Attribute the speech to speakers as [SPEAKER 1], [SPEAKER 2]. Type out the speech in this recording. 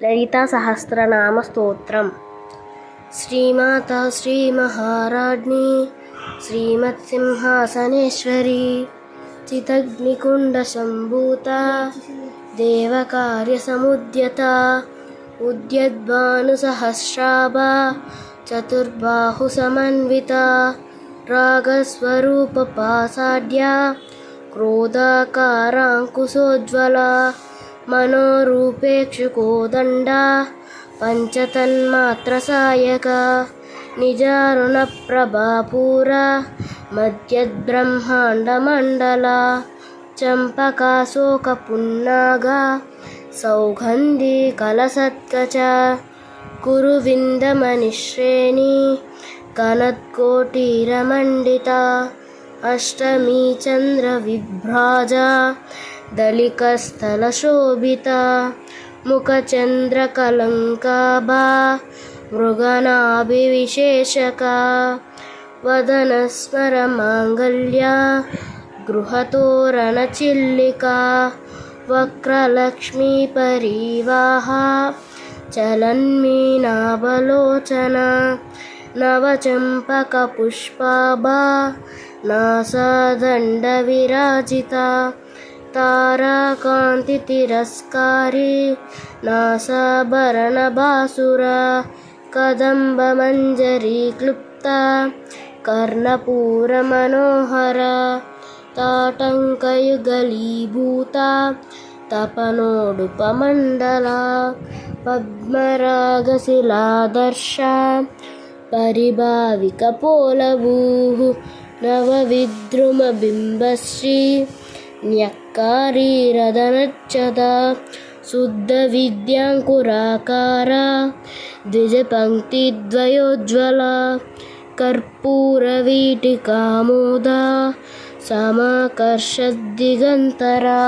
[SPEAKER 1] లలితా సహస్రనామ స్తోత్రం శ్రీమాత శ్రీ మహారాజ్ఞి శ్రీమత్సింహాసనేశ్వరి చితగ్నికుండ సంభూత దేవకార్య సముద్యత ఉద్యద్భాను సహస్రాభ చతుర్బాహు సమన్విత రాగస్వరూప పాసాడ్య క్రోధాకారాంకుశోజ్వల మనోరూపేక్షుకోదండ పంచతన్మాత్ర సాయక నిజారుణ ప్రభాపూర మధ్యద్బ్రహ్మాండమండల చంపకాశోక పున్నాగ సౌగంధి కలసత్కచ కురు విందమనిశ్రేణి కనత్కోటిరమండిత అష్టమీ చంద్ర విభ్రాజ దళికస్థలశోభిత ముఖచంద్రకలంకాభా మృగనాభివిశేషక వదనస్మర మాంగళ్య గృహతోరణచిల్లిక వక్రలక్ష్మీ పరివాహ క్లుప్త నవచంపక పుష్పాభా నాసాదండ విరాజిత తారాకాంతి తిరస్కారి నాసాభరణ బాసుర కదంబ మంజరీ క్లుప్త कारीरदनच्छदा शुद्धविद्याङ्कुराकारा द्विजपङ्क्तिद्वयोज्ज्वला कर्पूरवीटिकामोदा समाकर्षद्दिगन्तरा